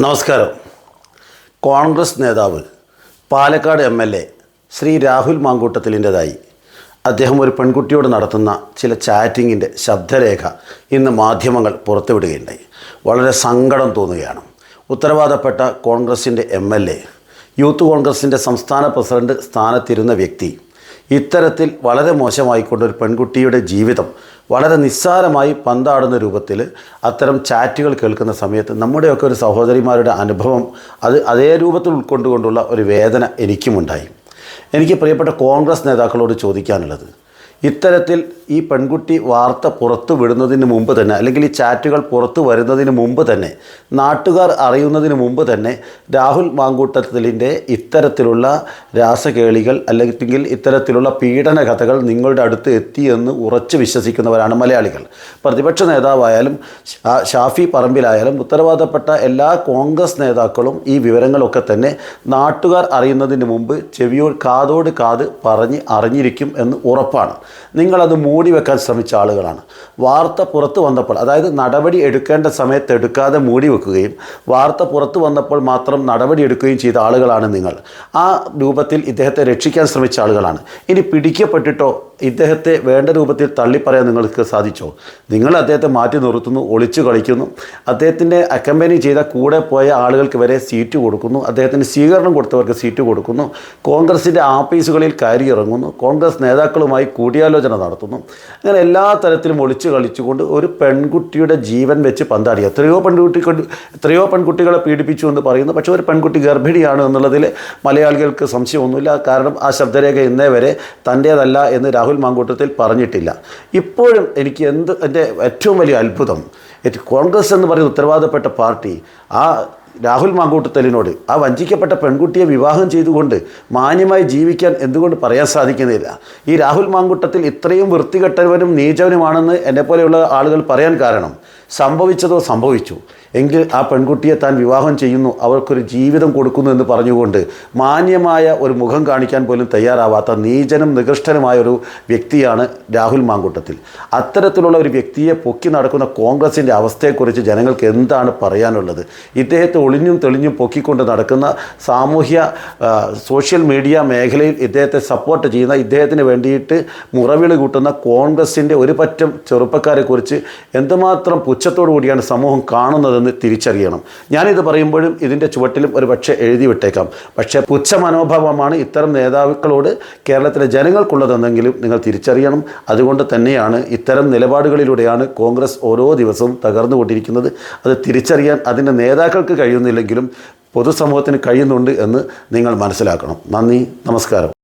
നമസ്കാരം. കോൺഗ്രസ് നേതാവ് Palakkad M L A Shri Rahul മാങ്കൂട്ടത്തിലിന്റെതായി അദ്ദേഹം ഒരു പെൺകുട്ടിയോട് നടത്തുന്ന ചില ചാറ്റിങ്ങിന്റെ ശബ്ദരേഖ ഇന്ന് മാധ്യമങ്ങൾ പുറത്തുവിടുകയുണ്ടായി. വളരെ സങ്കടം തോന്നുകയാണ്. ഉത്തരവാദപ്പെട്ട കോൺഗ്രസിന്റെ എം എൽ എ യൂത്ത് കോൺഗ്രസിന്റെ സംസ്ഥാന പ്രസിഡന്റ് സ്ഥാനത്തിരുന്ന വ്യക്തി ഇത്തരത്തിൽ വളരെ മോശമായിക്കൊണ്ട് ഒരു പെൺകുട്ടിയുടെ ജീവിതം വളരെ നിസ്സാരമായി പന്താടുന്ന രൂപത്തിൽ അത്തരം ചാറ്റുകൾ കേൾക്കുന്ന സമയത്ത് നമ്മുടെയൊക്കെ ഒരു സഹോദരിമാരുടെ അനുഭവം അത് അതേ രൂപത്തിൽ ഉൾക്കൊണ്ടുകൊണ്ടുള്ള ഒരു വേദന എനിക്കുമുണ്ടായി. എനിക്ക് പ്രിയപ്പെട്ട കോൺഗ്രസ് നേതാക്കളോട് ചോദിക്കാനുള്ളത് ഇത്തരത്തിൽ ഈ പെൺകുട്ടി വാർത്ത പുറത്തു വിടുന്നതിന് മുമ്പ് തന്നെ അല്ലെങ്കിൽ ഈ ചാറ്റുകൾ പുറത്തു വരുന്നതിന് മുമ്പ് തന്നെ നാട്ടുകാർ അറിയുന്നതിന് മുമ്പ് തന്നെ രാഹുൽ മാങ്കൂട്ടത്തിലിന്റെ ഇത്തരത്തിലുള്ള രാസകേളികൾ അല്ലെങ്കിൽ ഇത്തരത്തിലുള്ള പീഡന കഥകൾ നിങ്ങളുടെ അടുത്ത് എത്തിയെന്ന് ഉറച്ചു വിശ്വസിക്കുന്നവരാണ് മലയാളികൾ. പ്രതിപക്ഷ നേതാവായാലും ഷാഫി പറമ്പിലായാലും ഉത്തരവാദപ്പെട്ട എല്ലാ കോൺഗ്രസ് നേതാക്കളും ഈ വിവരങ്ങളൊക്കെ തന്നെ നാട്ടുകാർ അറിയുന്നതിന് മുമ്പ് ചെവിയോട് കാതോട് കാത് പറഞ്ഞ് അറിഞ്ഞിരിക്കും എന്ന് ഉറപ്പാണ്. നിങ്ങളത് മൂടി വെക്കാൻ ശ്രമിച്ച ആളുകളാണ്. വാർത്ത പുറത്തു വന്നപ്പോൾ അതായത് നടപടി എടുക്കേണ്ട സമയത്ത് എടുക്കാതെ മൂടി വെക്കുകയും വാർത്ത പുറത്തു വന്നപ്പോൾ മാത്രം നടപടി എടുക്കുകയും ചെയ്ത ആളുകളാണ് നിങ്ങൾ. ആ രൂപത്തിൽ ഇദ്ദേഹത്തെ രക്ഷിക്കാൻ ശ്രമിച്ച ആളുകളാണ്. ഇനി പിടിക്കപ്പെട്ടിട്ടോ ഇദ്ദേഹത്തെ വേണ്ട രൂപത്തിൽ തള്ളിപ്പറയാൻ നിങ്ങൾക്ക് സാധിച്ചോ? നിങ്ങൾ അദ്ദേഹത്തെ മാറ്റി നിർത്തുന്നു ഒളിച്ചു കളിക്കുന്നു. അദ്ദേഹത്തിന്റെ അക്കമ്പനി ചെയ്ത കൂടെ പോയ ആളുകൾക്ക് വരെ സീറ്റ് കൊടുക്കുന്നു. അദ്ദേഹത്തിന് സ്വീകരണം കൊടുത്തവർക്ക് സീറ്റ് കൊടുക്കുന്നു. കോൺഗ്രസിന്റെ ആഫീസുകളിൽ കയറി ഇറങ്ങുന്നു. കോൺഗ്രസ് നേതാക്കളുമായി കൂടിയാലോചന നടത്തുന്നു. അങ്ങനെ എല്ലാ തരത്തിലും ഒളിച്ചു കളിച്ചുകൊണ്ട് ഒരു പെൺകുട്ടിയുടെ ജീവൻ വെച്ച് പന്താടി. എത്രയോ പെൺകുട്ടി എത്രയോ പെൺകുട്ടികളെ പീഡിപ്പിച്ചു എന്ന് പറയുന്നു. പക്ഷേ ഒരു പെൺകുട്ടി ഗർഭിണിയാണ് എന്നുള്ളതിൽ മലയാളികൾക്ക് സംശയമൊന്നുമില്ല. കാരണം ആ ശബ്ദരേഖ ഇന്നേ വരെ തന്റേതല്ല എന്ന് രാഹുൽ മാങ്കൂട്ടത്തിൽ പറഞ്ഞിട്ടില്ല. ഇപ്പോഴും എനിക്ക് എന്ത് എന്റെ ഏറ്റവും വലിയ അത്ഭുതം കോൺഗ്രസ് എന്ന് പറയുന്ന ഉത്തരവാദപ്പെട്ട പാർട്ടി ആ രാഹുൽ മാങ്കൂട്ടത്തലിനോട് ആ വഞ്ചിക്കപ്പെട്ട പെൺകുട്ടിയെ വിവാഹം ചെയ്തുകൊണ്ട് മാന്യമായി ജീവിക്കാൻ എന്തുകൊണ്ട് പറയാൻ സാധിക്കുന്നില്ല? ഈ രാഹുൽ മാങ്കൂട്ടത്തിൽ ഇത്രയും വൃത്തികെട്ടവനും നീചവനുമാണെന്ന് എന്നെപ്പോലെയുള്ള ആളുകൾ പറയാൻ കാരണം സംഭവിച്ചതോ സംഭവിച്ചു. എങ്കിൽ ആ പെൺകുട്ടിയെ താൻ വിവാഹം ചെയ്യുന്നു അവർക്കൊരു ജീവിതം കൊടുക്കുന്നു എന്ന് പറഞ്ഞുകൊണ്ട് മാന്യമായ ഒരു മുഖം കാണിക്കാൻ പോലും തയ്യാറാവാത്ത നീചനും നികൃഷ്ടനുമായ ഒരു വ്യക്തിയാണ് രാഹുൽ മാങ്കൂട്ടത്തിൽ. അത്തരത്തിലുള്ള ഒരു വ്യക്തിയെ പൊക്കി നടക്കുന്ന കോൺഗ്രസിന്റെ അവസ്ഥയെക്കുറിച്ച് ജനങ്ങൾക്ക് എന്താണ് പറയാനുള്ളത്? ഇദ്ദേഹത്തെ ഒളിഞ്ഞും തെളിഞ്ഞും പൊക്കിക്കൊണ്ട് നടക്കുന്ന സാമൂഹ്യ സോഷ്യൽ മീഡിയ മേഖലയിൽ ഇദ്ദേഹത്തെ സപ്പോർട്ട് ചെയ്യുന്ന ഇദ്ദേഹത്തിന് വേണ്ടിയിട്ട് മുറവിളി കൂട്ടുന്ന കോൺഗ്രസിന്റെ ഒരു പറ്റം ചെറുപ്പക്കാരെക്കുറിച്ച് എന്തുമാത്രം പുച്ഛത്തോടു കൂടിയാണ് സമൂഹം കാണുന്നതെന്ന് തിരിച്ചറിയണം. ഞാനിത് പറയുമ്പോഴും ഇതിന്റെ ചുവട്ടിലും ഒരു പക്ഷേ എഴുതി വിട്ടേക്കാം. പക്ഷേ പുച്ഛ മനോഭാവമാണ് ഇത്തരം നേതാക്കളോട് കേരളത്തിലെ ജനങ്ങൾക്കുള്ളതെന്നെങ്കിലും നിങ്ങൾ തിരിച്ചറിയണം. അതുകൊണ്ട് തന്നെയാണ് ഇത്തരം നിലപാടുകളിലൂടെയാണ് കോൺഗ്രസ് ഓരോ ദിവസവും തകർന്നുകൊണ്ടിരിക്കുന്നത്. അത് തിരിച്ചറിയാൻ അതിന്റെ നേതാക്കൾക്ക് കഴിയുന്നില്ലെങ്കിലും പൊതുസമൂഹത്തിന് കഴിയുന്നുണ്ട് എന്ന് നിങ്ങൾ മനസ്സിലാക്കണം. നന്ദി നമസ്കാരം.